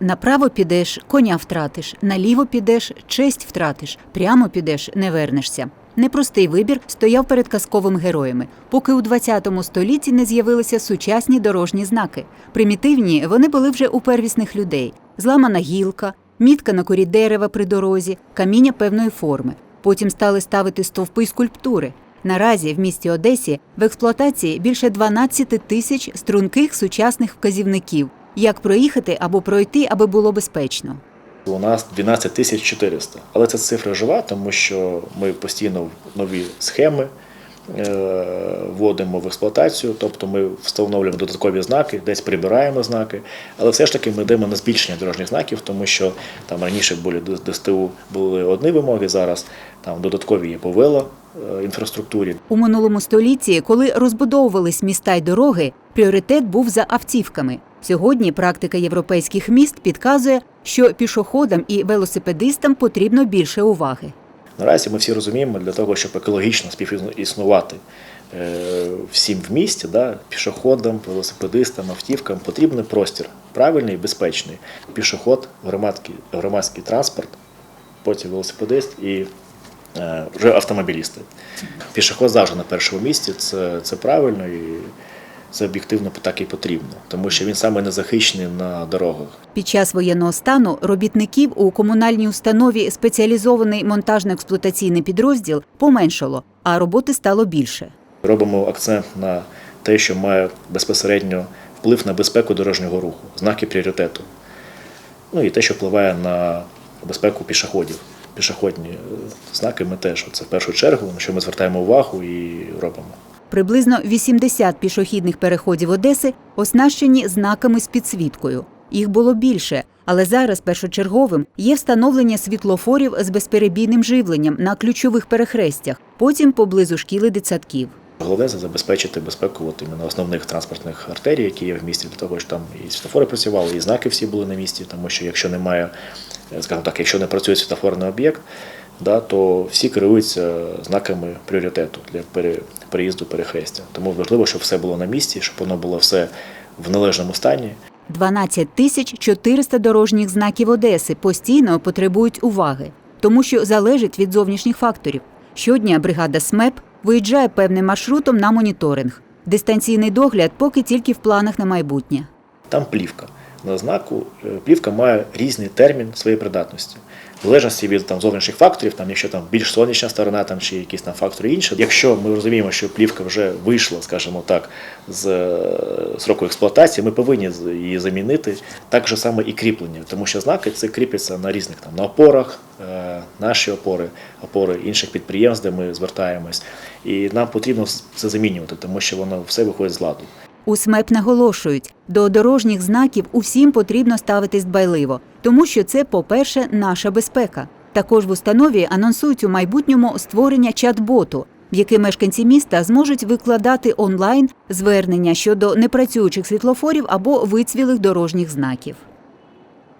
Направо підеш, коня втратиш, наліво підеш, честь втратиш, прямо підеш, не вернешся. Непростий вибір стояв перед казковими героями, поки у 20 столітті не з'явилися сучасні дорожні знаки. Примітивні вони були вже у первісних людей: зламана гілка, мітка на корі дерева при дорозі, каміння певної форми. Потім стали ставити стовпи й скульптури. Наразі в місті Одесі в експлуатації більше 12 тисяч струнких сучасних вказівників, як проїхати або пройти, аби було безпечно. У нас 12 тисяч 400. Але ця цифра жива, тому що ми постійно нові схеми е, вводимо в експлуатацію, тобто ми встановлюємо додаткові знаки, десь прибираємо знаки, але все ж таки ми йдемо на збільшення дорожніх знаків, тому що там раніше були до ДСТУ були одні вимоги, зараз там додаткові є по е, інфраструктурі. У минулому столітті, коли розбудовувались міста й дороги, пріоритет був за автівками. Сьогодні практика європейських міст підказує, що пішоходам і велосипедистам потрібно більше уваги. Наразі ми всі розуміємо, для того, щоб екологічно співіснувати е, всім в місті, да, пішоходам, велосипедистам, автівкам, потрібен простір, правильний і безпечний. Пішоход, громадський, громадський транспорт, потім велосипедист і е, вже автомобілісти. Пішоход завжди на першому місці, це, це правильно і це об'єктивно так і потрібно, тому що він саме не захищений на дорогах. Під час воєнного стану робітників у комунальній установі спеціалізований монтажно-експлуатаційний підрозділ поменшало, а роботи стало більше. Робимо акцент на те, що має безпосередньо вплив на безпеку дорожнього руху, знаки пріоритету. Ну і те, що впливає на безпеку пішоходів. Пішохідні е, знаки ми теж це в першу чергу, на що ми звертаємо увагу і робимо. Приблизно 80 пішохідних переходів Одеси оснащені знаками з підсвіткою. Їх було більше, але зараз першочерговим є встановлення світлофорів з безперебійним живленням на ключових перехрестях, потім поблизу шкіл і дитсадків. Головне забезпечити безпеку от іменно основних транспортних артерій, які є в місті, для того, щоб там і світлофори працювали, і знаки всі були на місці, тому що якщо немає, е, скажімо так, якщо не працює світлофорний об'єкт, да, то всі керуються знаками пріоритету для переїзду перехрестя. Тому важливо, щоб все було на місці, щоб воно було все в належному стані. 12 тисяч 400 дорожніх знаків Одеси постійно потребують уваги, тому що залежить від зовнішніх факторів. Щодня бригада СМЕП виїжджає певним маршрутом на моніторинг. Дистанційний догляд поки тільки в планах на майбутнє. Там плівка. На знаку е, плівка має різний термін своєї придатності. В залежності від там, зовнішніх факторів, там, якщо там більш сонячна сторона там, чи якісь там фактори інші. Якщо ми розуміємо, що плівка вже вийшла, скажімо так, з е, сроку експлуатації, ми повинні її замінити. Так же саме і кріплення, тому що знаки це кріпляться на різних там, на опорах, е, наші опори, опори інших підприємств, де ми звертаємось. І нам потрібно це замінювати, тому що воно все виходить з ладу. У СМЕП наголошують, до дорожніх знаків усім потрібно ставитись дбайливо, тому що це, по-перше, наша безпека. Також в установі анонсують у майбутньому створення чат-боту, в який мешканці міста зможуть викладати онлайн звернення щодо непрацюючих світлофорів або вицвілих дорожніх знаків.